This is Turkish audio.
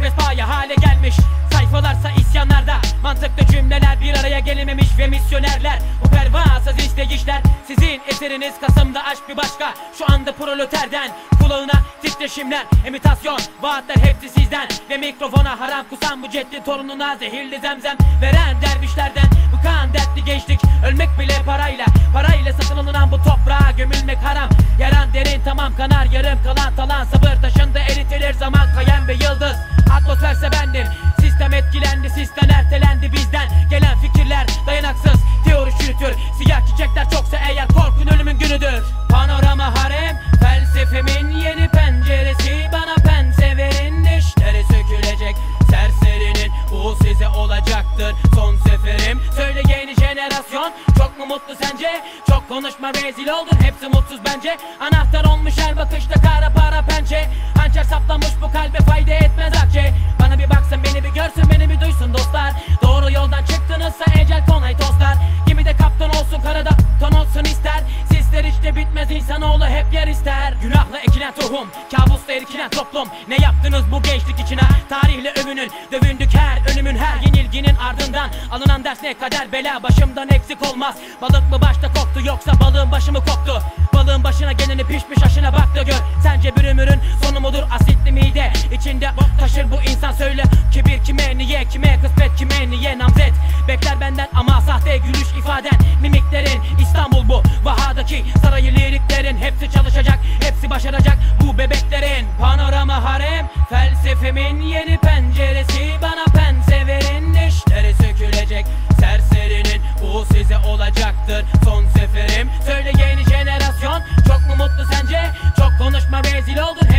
pespaye hale gelmiş. Sayfalarsa isyanlarda Mantıklı cümleler bir araya gelememiş ve misyonerler. Bu pervasız işleyişler Sizin eseriniz. Kasım'da aşk bir başka Şu anda proleterden kulağına titreşimler. İmitasyon vaatler hepsi sizden. Ve mikrofona haram kusan bu ceddi torununa zehirli zemzem Veren dervişlerden. Bu kan dertli gençlik Ölmek bile parayla. Parayla satın alınan bu toprağa gömülmek haram. Yaran derin tamam kanar yarım kalan talan Sabır taşında Çiçekler çoksa eğer korkun ölümün günüdür. Panorama harem Felsefemin yeni penceresi. Bana pense verin dişleri sökülecek. Serserinin bu size olacaktır. Son seferim. Söyle yeni jenerasyon. Çok mu mutlu sence? Çok konuşma rezil oldun. Hepsi mutsuz bence. Anahtar olmuş her bakışta kara para pençe İşte bitmez insanoğlu hep yer ister. Günahla ekilen tohum Kabusla erikilen toplum. Ne yaptınız bu gençlik içine? Tarihle övünün Dövündük her ölümün her yenilginin ardından. Alınan ders ne kader bela başımdan eksik olmaz. Balık mı başta koktu yoksa balığın başı mı koktu? Balığın başına geleni pişmiş aşına bak da gör. Sence bir ömürün sonu mudur asitli mide? İçinde taşır bu insan söyle. Kibir kime niye kime kısmet kime niye namzet? Bekler benden ama sahte gülüş ifaden. Mimiklerin İstanbul bu Vahadaki Burayı liriklerin hepsi çalışacak Hepsi başaracak. Bu bebeklerin Panorama harem felsefemin yeni penceresi. Bana pense verin dişleri sökülecek. Serserinin bu size olacaktır son seferim. Söyle yeni jenerasyon çok mu mutlu sence? Çok konuşma rezil oldun.